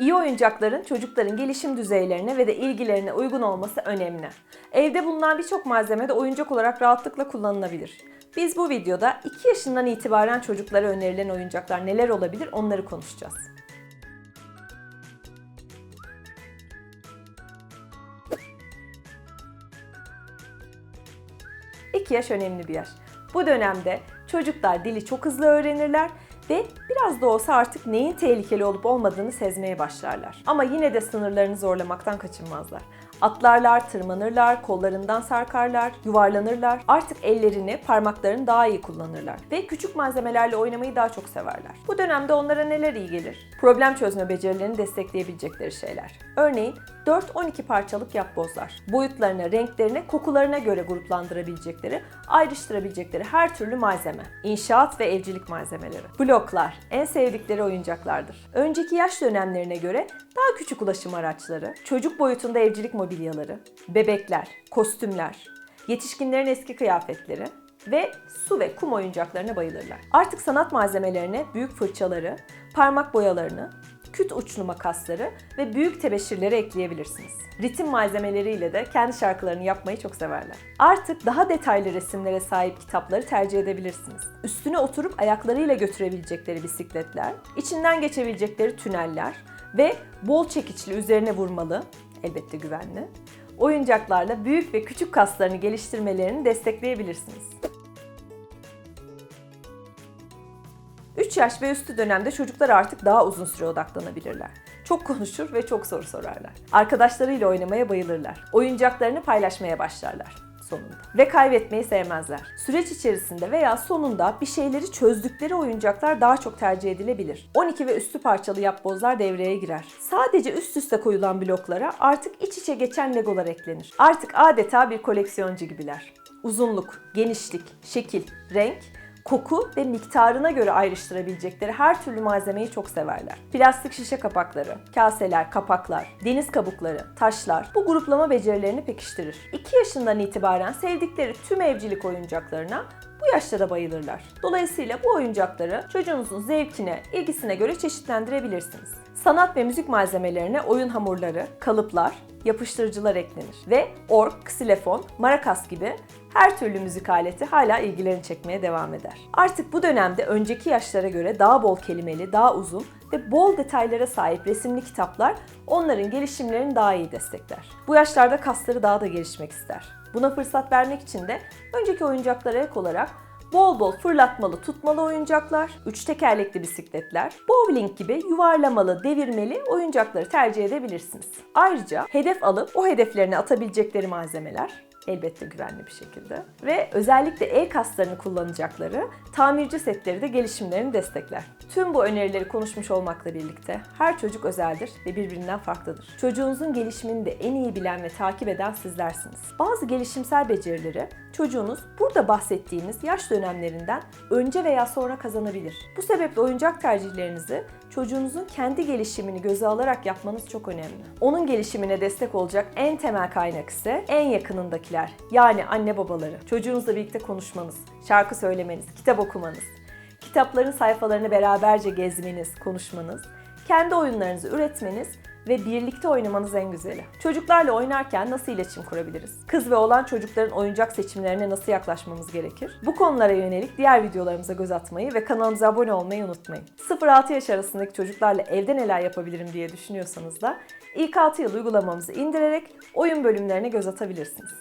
İyi oyuncakların çocukların gelişim düzeylerine ve de ilgilerine uygun olması önemli. Evde bulunan birçok malzeme de oyuncak olarak rahatlıkla kullanılabilir. Biz bu videoda 2 yaşından itibaren çocuklara önerilen oyuncaklar neler olabilir onları konuşacağız. İki yaş önemli bir yaş. Bu dönemde çocuklar dili çok hızlı öğrenirler ve biraz da olsa artık neyin tehlikeli olup olmadığını sezmeye başlarlar. Ama yine de sınırlarını zorlamaktan kaçınmazlar. Atlarlar, tırmanırlar, kollarından sarkarlar, yuvarlanırlar. Artık ellerini, parmaklarını daha iyi kullanırlar ve küçük malzemelerle oynamayı daha çok severler. Bu dönemde onlara neler iyi gelir? Problem çözme becerilerini destekleyebilecekleri şeyler. Örneğin 4-12 parçalık yapbozlar. Boyutlarına, renklerine, kokularına göre gruplandırabilecekleri, ayrıştırabilecekleri her türlü malzeme. İnşaat ve evcilik malzemeleri. Bloklar en sevdikleri oyuncaklardır. Önceki yaş dönemlerine göre daha küçük ulaşım araçları, çocuk boyutunda evcilik mobilyaları, bebekler, kostümler, yetişkinlerin eski kıyafetleri ve su ve kum oyuncaklarına bayılırlar. Artık sanat malzemelerine büyük fırçaları, parmak boyalarını, küt uçlu makasları ve büyük tebeşirleri ekleyebilirsiniz. Ritim malzemeleriyle de kendi şarkılarını yapmayı çok severler. Artık daha detaylı resimlere sahip kitapları tercih edebilirsiniz. Üstüne oturup ayaklarıyla götürebilecekleri bisikletler, içinden geçebilecekleri tüneller ve bol çekiçli üzerine vurmalı, elbette güvenli, oyuncaklarla büyük ve küçük kaslarını geliştirmelerini destekleyebilirsiniz. 3 yaş ve üstü dönemde çocuklar artık daha uzun süre odaklanabilirler. Çok konuşur ve çok soru sorarlar. Arkadaşlarıyla oynamaya bayılırlar. Oyuncaklarını paylaşmaya başlarlar sonunda. Ve kaybetmeyi sevmezler. Süreç içerisinde veya sonunda bir şeyleri çözdükleri oyuncaklar daha çok tercih edilebilir. 12 ve üstü parçalı yapbozlar devreye girer. Sadece üst üste koyulan bloklara artık iç içe geçen legolar eklenir. Artık adeta bir koleksiyoncu gibiler. Uzunluk, genişlik, şekil, renk koku ve miktarına göre ayrıştırabilecekleri her türlü malzemeyi çok severler. Plastik şişe kapakları, kaseler, kapaklar, deniz kabukları, taşlar bu gruplama becerilerini pekiştirir. 2 yaşından itibaren sevdikleri tüm evcilik oyuncaklarına bu yaşta da bayılırlar. Dolayısıyla bu oyuncakları çocuğunuzun zevkine, ilgisine göre çeşitlendirebilirsiniz. Sanat ve müzik malzemelerine oyun hamurları, kalıplar, yapıştırıcılar eklenir ve org, ksilefon, marakas gibi her türlü müzik aleti hala ilgilerini çekmeye devam eder. Artık bu dönemde önceki yaşlara göre daha bol kelimeli, daha uzun ve bol detaylara sahip resimli kitaplar onların gelişimlerini daha iyi destekler. Bu yaşlarda kasları daha da gelişmek ister. Buna fırsat vermek için de önceki oyuncaklara ek olarak bol bol fırlatmalı, tutmalı oyuncaklar, üç tekerlekli bisikletler, bowling gibi yuvarlamalı, devirmeli oyuncakları tercih edebilirsiniz. Ayrıca hedef alıp o hedeflerine atabilecekleri malzemeler, elbette güvenli bir şekilde ve özellikle el kaslarını kullanacakları tamirci setleri de gelişimlerini destekler. Tüm bu önerileri konuşmuş olmakla birlikte her çocuk özeldir ve birbirinden farklıdır. Çocuğunuzun gelişimini de en iyi bilen ve takip eden sizlersiniz. Bazı gelişimsel becerileri çocuğunuz burada bahsettiğimiz yaş dönemlerinden önce veya sonra kazanabilir. Bu sebeple oyuncak tercihlerinizi çocuğunuzun kendi gelişimini göze alarak yapmanız çok önemli. Onun gelişimine destek olacak en temel kaynak ise en yakınındakiler. Yani anne babaları. Çocuğunuzla birlikte konuşmanız, şarkı söylemeniz, kitap okumanız, kitapların sayfalarını beraberce gezmeniz, konuşmanız, kendi oyunlarınızı üretmeniz ve birlikte oynamanız en güzeli. Çocuklarla oynarken nasıl iletişim kurabiliriz? Kız ve oğlan çocukların oyuncak seçimlerine nasıl yaklaşmamız gerekir? Bu konulara yönelik diğer videolarımıza göz atmayı ve kanalımıza abone olmayı unutmayın. 0-6 yaş arasındaki çocuklarla evde neler yapabilirim diye düşünüyorsanız da ilk 6 yıl uygulamamızı indirerek oyun bölümlerine göz atabilirsiniz.